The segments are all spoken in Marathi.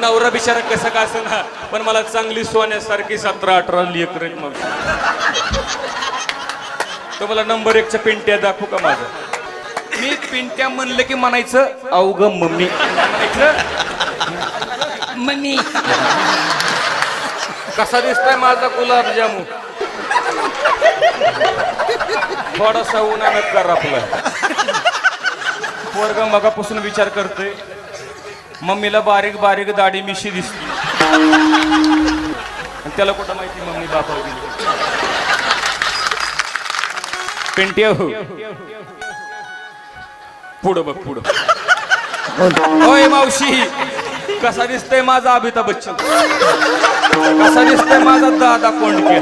नवरा बिचारा कसं का ना? पण मला चांगली सोन्यासारखी सतरा अठरा लेकर मग. तो मला नंबर एकच्या पिंट्या दाखवू का माझं? मी पिंट्या म्हणलं की म्हणायचं अवघ मम्मी. म्हणायचं मम्मी. कसा दिसतोय माझा गुलाबजामू? थोडासा उन्हानं कर आपला. पोरग मगापासून विचार करतोय. मम्मीला बारीक बारीक दाढी मिशी दिसली. आणि त्याला कुठं माहिती मम्मी बापा पेंटिया हो. पुढं बघ पुढं. होय मावशी कसा दिसतंय माझा अमिताभ बच्चन? कसा दिसतंय माझा दादा कोंडके?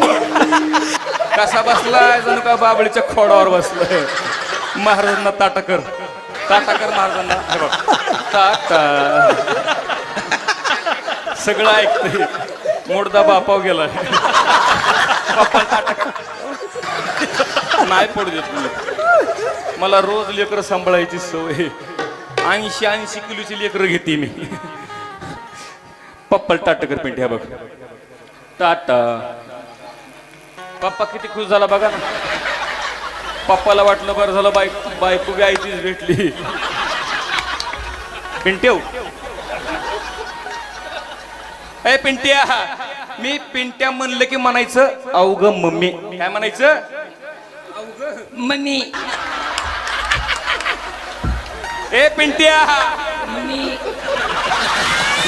कसा बसलाय जणू का बाबळीच्या खोडावर बसलाय? महाराजांना ताटकर टाटाकर महाराजांना. हे बघ. टाटा सगळं ऐकतंय. मोडदा बापाव गेला. बापा ताटाकर. नाही पडू देत मी. मला रोज लेकरं सांभाळायची सवय. ऐंशी ऐंशी किलोची लेकरं घेते मी. पप्पल टाटकर पेंट ह्या बघ. टाटा पप्पा किती खुश झाला बघा ना. पप्पाला वाटलं बरं झालं बायक बायको आईचीच भेटली. पिंट्याव ए पिंट्या. मी पिंट्या म्हणलं की म्हणायचं अवघ मम्मी. काय म्हणायचं? मम्मी. ए पिंट्या.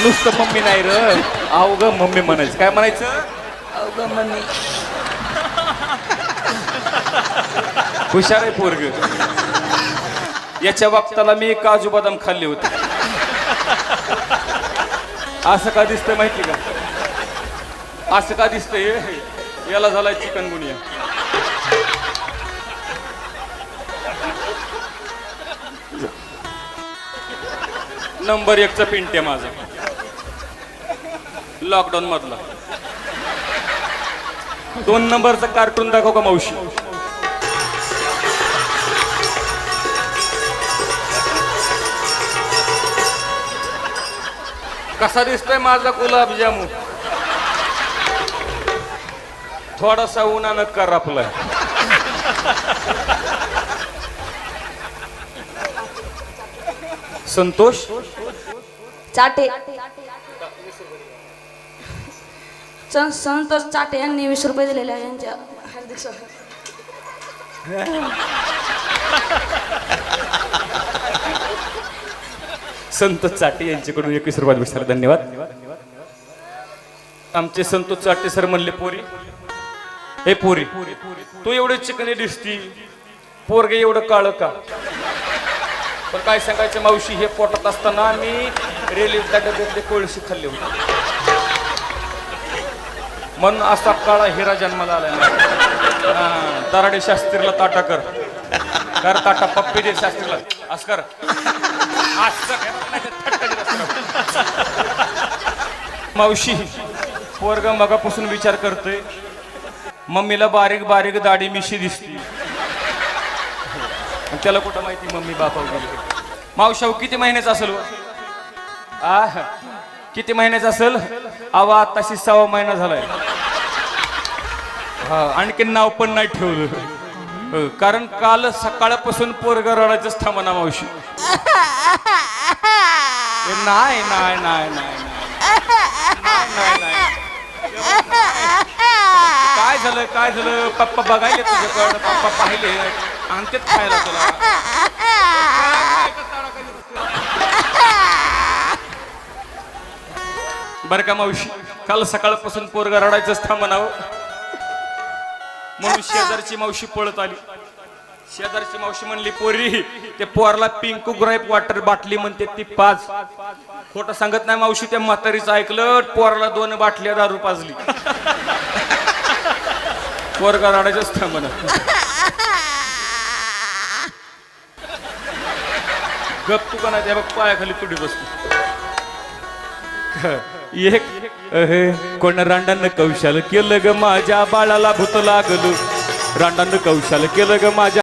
नुसतं मम्मी नाही र. अवघ मम्मी म्हणायचं. काय म्हणायचं? अवघ मम्मी. हुशार आहे पोरग. याच्या बाबताला मी काजू बदाम खाल्ले होते. असं का दिसतंय माहिती का? असं का दिसतंय? याला झालाय चिकन गुनिया. नंबर एकचा पिंट आहे माझा. लॉकडाऊन मधला. दोन नंबरचा कार्टून दाखव का मावशी? कसा दिसतोय माझा गुलाबजामू थोडासा उन्हानं कर आपलाय संतोष? चाटे. संतोष चाटे यांनी वीस रुपये दिलेले आहे यांच्या. हार्दिक स्वागत संतोष चाटे यांच्याकडून एकवीस रुपयात विचार धन्यवाद. आमचे संतोष चाटे सर म्हणले पोरी हे पोरी तू एवढे चिकने दिसती पोरगे एवढं काळ का? पण काय सांगायचं मावशी हे पोटात असताना मी रेल्वेच्या डब्यातले कोळशी खाल्ले होते. म्हणून असा काळा हिरा जन्माला आला दराडे शास्त्रीला ताटा कर. करता टप्पा पप्पी शास्त्रीला? असं कर असं कर. थट्टा असं. मावशी पोरग मगापासून विचार करतोय. मम्मीला बारीक बारीक दाढी मिशी दिसती. आणि त्याला कुठं माहिती मम्मी बापा गेली मावशाव किती महिन्याचा असेल हो? आ किती महिन्याचा असेल? आवा आताशी सव्वा महिना झालाय. हा आणखी नाव पण नाही ठेवलं. कारण काल सकाळपासून पोरग रडायचंच थांबा मावशी. नाही नाही नाही नाही काय झालं काय झालं? पप्पा बघायले तुझ्याकडं पप्पा पाहिले. आणतेच खायला तुला. बरं का मावशी? काल सकाळपासून पोरगा रडायचंच थांबनाव हो. म्हणून शेजारची मावशी पळत आली. शेजारची मावशी म्हणली पोरी ते पोरला पिंकू ग्राईप वॉटर बाटली म्हणते ती पाच. खोटं सांगत नाही मावशी त्या म्हातारीचं ऐकलं पोराला दोन बाटल्या दारू पाजली. पोरगा रडायचंच थांबना गप तू का नाही त्या बघ पायाखाली तुडी बसली. एक कोण रांडानं कौशाल केलं ग माझ्या बाळाला भूत लागलो. रांडानं कौशाल केलं ग माझ्या